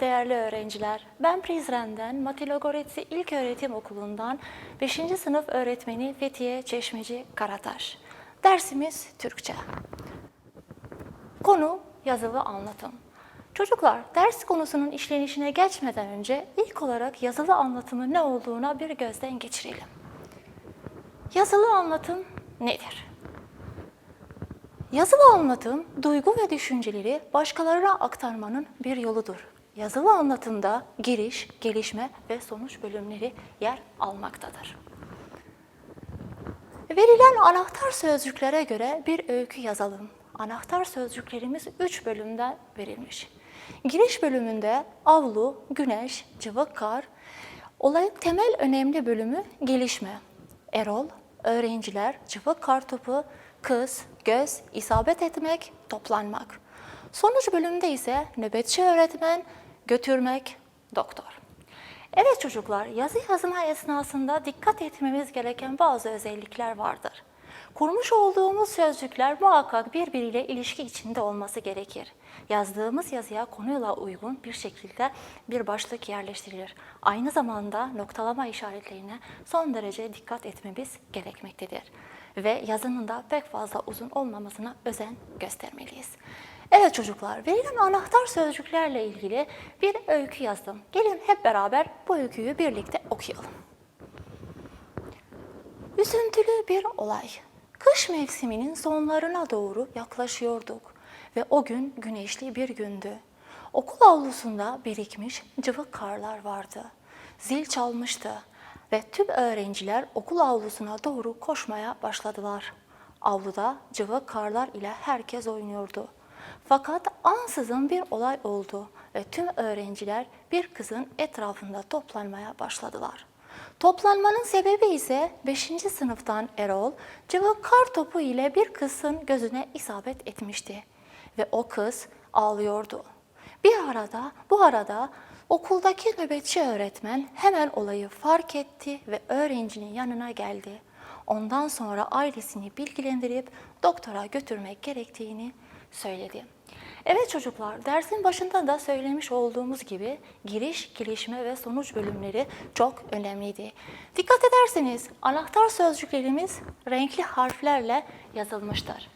değerli öğrenciler. Ben Prizren'den Matilogoretsi İlköğretim Okulu'ndan 5. sınıf öğretmeni Fethiye Çeşmeci Karataş. Dersimiz Türkçe. Konu yazılı anlatım. Çocuklar, ders konusunun işlenişine geçmeden önce ilk olarak yazılı anlatımın ne olduğuna bir gözden geçirelim. Yazılı anlatım nedir? Yazılı anlatım, duygu ve düşünceleri başkalarına aktarmanın bir yoludur. Yazılı anlatımda giriş, gelişme ve sonuç bölümleri yer almaktadır. Verilen anahtar sözcüklere göre bir öykü yazalım. Anahtar sözcüklerimiz 3 bölümde verilmiş. Giriş bölümünde avlu, güneş, cıvık kar, olayın temel önemli bölümü gelişme. Erol, öğrenciler, cıvık kar topu, kız, göz, isabet etmek, toplanmak. Sonuç bölümde ise nöbetçi öğretmen, götürmek, doktor. Evet çocuklar, yazı yazma esnasında dikkat etmemiz gereken bazı özellikler vardır. Kurmuş olduğumuz sözcükler muhakkak birbiriyle ilişki içinde olması gerekir. Yazdığımız yazıya konuyla uygun bir şekilde bir başlık yerleştirilir. Aynı zamanda noktalama işaretlerine son derece dikkat etmemiz gerekmektedir. Ve yazının da pek fazla uzun olmamasına özen göstermeliyiz. Evet çocuklar, verilen anahtar sözcüklerle ilgili bir öykü yazdım. Gelin hep beraber bu öyküyü birlikte okuyalım. Üzüntülü bir olay. Kış mevsiminin sonlarına doğru yaklaşıyorduk ve o gün güneşli bir gündü. Okul avlusunda birikmiş cıvık karlar vardı. Zil çalmıştı ve tüm öğrenciler okul avlusuna doğru koşmaya başladılar. Avluda cıvık karlar ile herkes oynuyordu. Fakat ansızın bir olay oldu ve tüm öğrenciler bir kızın etrafında toplanmaya başladılar. Toplanmanın sebebi ise 5. sınıftan Erol, cıvık kar topu ile bir kızın gözüne isabet etmişti. Ve o kız ağlıyordu. Bir arada, bu arada okuldaki nöbetçi öğretmen hemen olayı fark etti ve öğrencinin yanına geldi. Ondan sonra ailesini bilgilendirip doktora götürmek gerektiğini söyledi. Evet çocuklar, dersin başında da söylemiş olduğumuz gibi giriş, gelişme ve sonuç bölümleri çok önemliydi. Dikkat ederseniz anahtar sözcüklerimiz renkli harflerle yazılmıştır.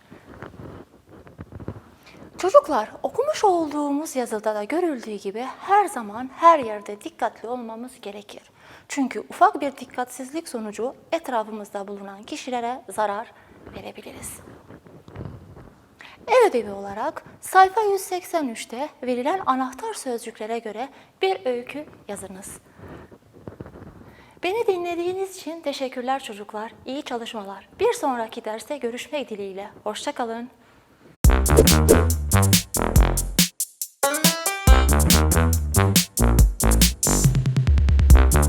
Çocuklar, okumuş olduğumuz yazıda da görüldüğü gibi her zaman her yerde dikkatli olmamız gerekir. Çünkü ufak bir dikkatsizlik sonucu etrafımızda bulunan kişilere zarar verebiliriz. El ödevi olarak sayfa 183'te verilen anahtar sözcüklere göre bir öykü yazınız. Beni dinlediğiniz için teşekkürler çocuklar. İyi çalışmalar. Bir sonraki derste görüşmek dileğiyle. Hoşçakalın.